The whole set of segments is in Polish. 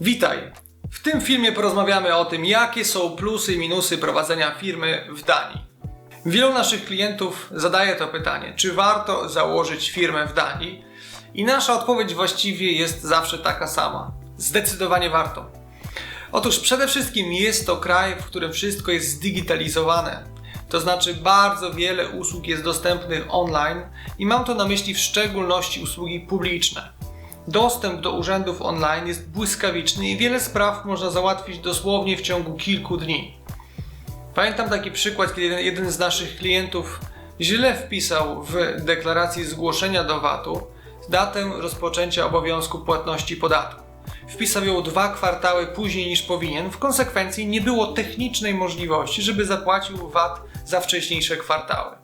Witaj! W tym filmie porozmawiamy o tym, jakie są plusy i minusy prowadzenia firmy w Danii. Wielu naszych klientów zadaje to pytanie, czy warto założyć firmę w Danii? I nasza odpowiedź właściwie jest zawsze taka sama. Zdecydowanie warto. Otóż przede wszystkim jest to kraj, w którym wszystko jest zdigitalizowane. To znaczy bardzo wiele usług jest dostępnych online i mam to na myśli w szczególności usługi publiczne. Dostęp do urzędów online jest błyskawiczny i wiele spraw można załatwić dosłownie w ciągu kilku dni. Pamiętam taki przykład, kiedy jeden, z naszych klientów źle wpisał w deklaracji zgłoszenia do VAT-u datę rozpoczęcia obowiązku płatności podatku. Wpisał ją dwa kwartały później niż powinien, w konsekwencji nie było technicznej możliwości, żeby zapłacił VAT za wcześniejsze kwartały.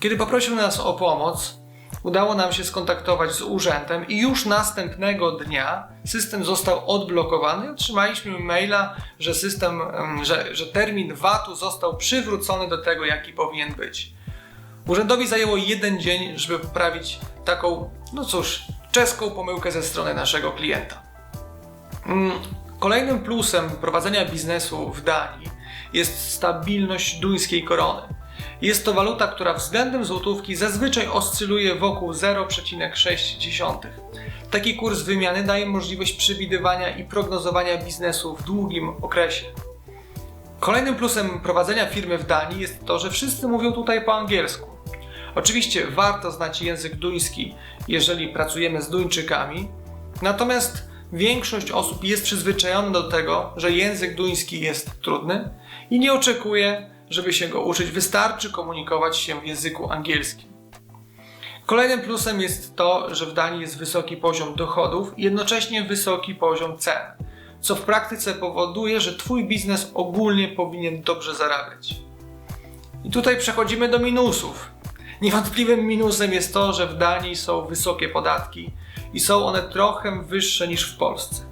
Kiedy poprosił nas o pomoc, udało nam się skontaktować z urzędem i już następnego dnia system został odblokowany otrzymaliśmy maila, że system, em, że, że termin VAT-u został przywrócony do tego, jaki powinien być. Urzędowi zajęło jeden dzień, żeby poprawić taką, no cóż, czeską pomyłkę ze strony naszego klienta. Mm, Kolejnym plusem prowadzenia biznesu w Danii jest stabilność duńskiej korony. Jest to waluta, która względem złotówki zazwyczaj oscyluje wokół 0,6. Taki kurs wymiany daje możliwość przewidywania i prognozowania biznesu w długim okresie. Kolejnym plusem prowadzenia firmy w Danii jest to, że wszyscy mówią tutaj po angielsku. Oczywiście warto znać język duński, jeżeli pracujemy z Duńczykami, natomiast większość osób jest przyzwyczajona do tego, że język duński jest trudny i nie oczekuje, żeby się go uczyć, wystarczy komunikować się w języku angielskim. Kolejnym plusem jest to, że w Danii jest wysoki poziom dochodów i jednocześnie wysoki poziom cen, co w praktyce powoduje, że Twój biznes ogólnie powinien dobrze zarabiać. I tutaj przechodzimy do minusów. Niewątpliwym minusem jest to, że w Danii są wysokie podatki i są one trochę wyższe niż w Polsce.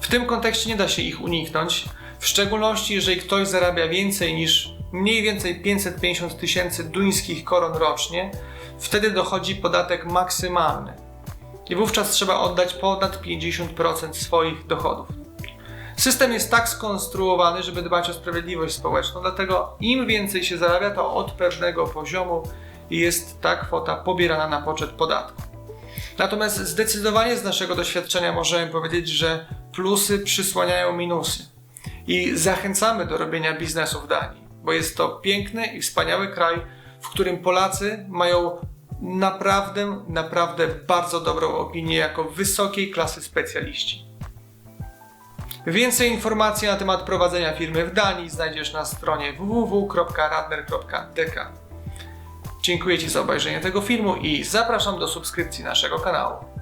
W tym kontekście nie da się ich uniknąć, w szczególności jeżeli ktoś zarabia więcej niż mniej więcej 550 tysięcy duńskich koron rocznie, wtedy dochodzi podatek maksymalny. I wówczas trzeba oddać ponad 50% swoich dochodów. System jest tak skonstruowany, żeby dbać o sprawiedliwość społeczną, dlatego im więcej się zarabia, to od pewnego poziomu jest ta kwota pobierana na poczet podatku. Natomiast zdecydowanie z naszego doświadczenia możemy powiedzieć, że plusy przysłaniają minusy. I zachęcamy do robienia biznesu w Danii, bo jest to piękny i wspaniały kraj, w którym Polacy mają naprawdę, naprawdę bardzo dobrą opinię jako wysokiej klasy specjaliści. Więcej informacji na temat prowadzenia firmy w Danii znajdziesz na stronie www.radner.dk. Dziękuję Ci za obejrzenie tego filmu i zapraszam do subskrypcji naszego kanału.